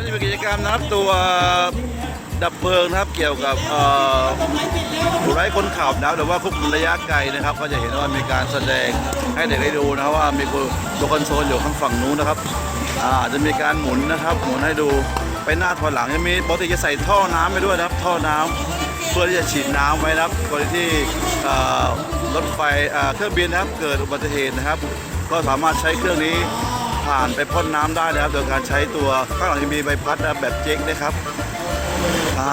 ก็จะมีกิจกรรมนะครับตัวดับเพลิงนะครับเกี่ยวกับเอ่อผู้ไร้คนขับนะครับหรือว่าควบคุมระยะไกลนะครับ ก็จะเห็นว่ามีการแสดงให้เด็กได้ดูนะครับว่ามีตัวคอนโซลอยู่ข้างฝั่งนู้นนะครับอาจะมีการหมุนนะครับ หมุนให้ดูไปหน้าถอยหลังจะมีปกติจะใส่ท่อน้ำไปด้วยนะครับ ท่อน้ำเพื่อที่จะฉีดน้ำไว้นะครับกรณีที่รถไฟเครื่องบินนะครับเกิดอุบัติเหตุนะครับ ก็สามารถใช้เครื่องนี้ ผ่านไปพ่นน้ำได้นะครับโดยการใช้ตัวข้างหลังจะมีใบพัดนะแบบเจ๊กนะครับอ่า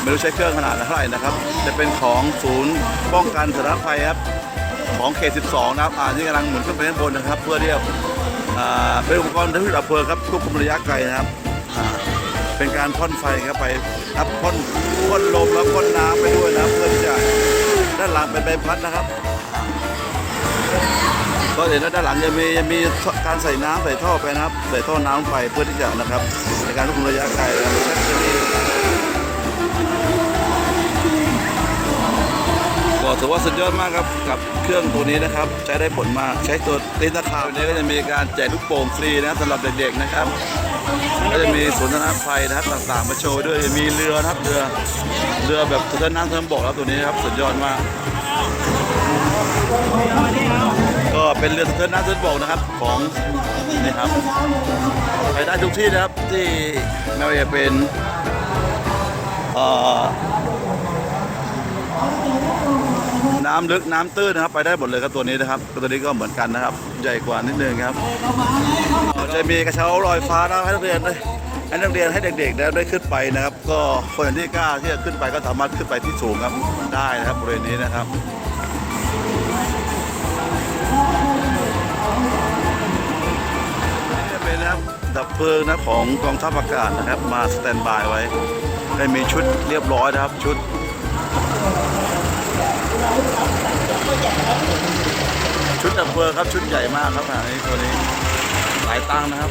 ไม่รู้ใช้เครื่องขนาดเท่าไหร่นะครับ จะเป็นของศูนย์ป้องกันสาธารณภัยครับของเขต 12 นะครับอ่านี่กำลังหมุนขึ้นไปข้างบนนะครับ เพื่อที่จะอ่าเป็นอุปกรณ์ที่ดับเพลิงครับควบคุมระยะไกลนะครับอ่าเป็นการพ่นไฟครับไปครับพ่นพ่นลมแล้วพ่นน้ำไปด้วยนะเพื่อที่จะด้านหลังเป็นใบพัดนะครับ ก็เห็นว่าด้านหลังจะมีจะมีการใส่น้ำใส่ท่อไปนะครับ ใส่ท่อน้ำไปเพื่อที่จะนะครับ ในการควบคุมระยะไกลนะครับก็ถือว่าสุดยอดมากครับกับเครื่องตัวนี้นะครับ ใช้ได้ผลมากใช้ตัวลิ้นตะขาบนี้ก็จะมีการแจกลูกโป่งฟรีนะครับสำหรับเด็กๆนะครับก็จะมีสวนสาธารภัยนะครับต่างๆมาโชว์ด้วยจะมีเรือนะครับเรือเรือแบบสะเทินน้ำเทินบกครับตัวนี้ครับสุดยอดมาก เป็นเรือสะเทินน้ำสะเทินบกนะครับของนี่ครับไปได้ทุกที่นะครับที่ไม่ว่าจะเป็นเอ่อน้ำลึกน้ำตื้นนะครับ ไปได้หมดเลยครับตัวนี้นะครับตัวนี้ก็เหมือนกันนะครับ ใหญ่กว่านิดนึงครับจะมีกระเช้าลอยฟ้านะให้นักเรียนได้ให้นักเรียนให้เด็กๆได้ขึ้นไปนะครับ ก็คนที่กล้าที่จะขึ้นไปก็สามารถขึ้นไปที่สูงครับได้นะครับบริเวณนี้นะครับ ดับเพลิงนะของกองทัพอากาศนะครับ มาสแตนบายไว้ให้มีชุดเรียบร้อยนะครับชุดชุดดับเพลิงครับชุดใหญ่มากครับอันนี้ตัวนี้หลายตังค์นะครับ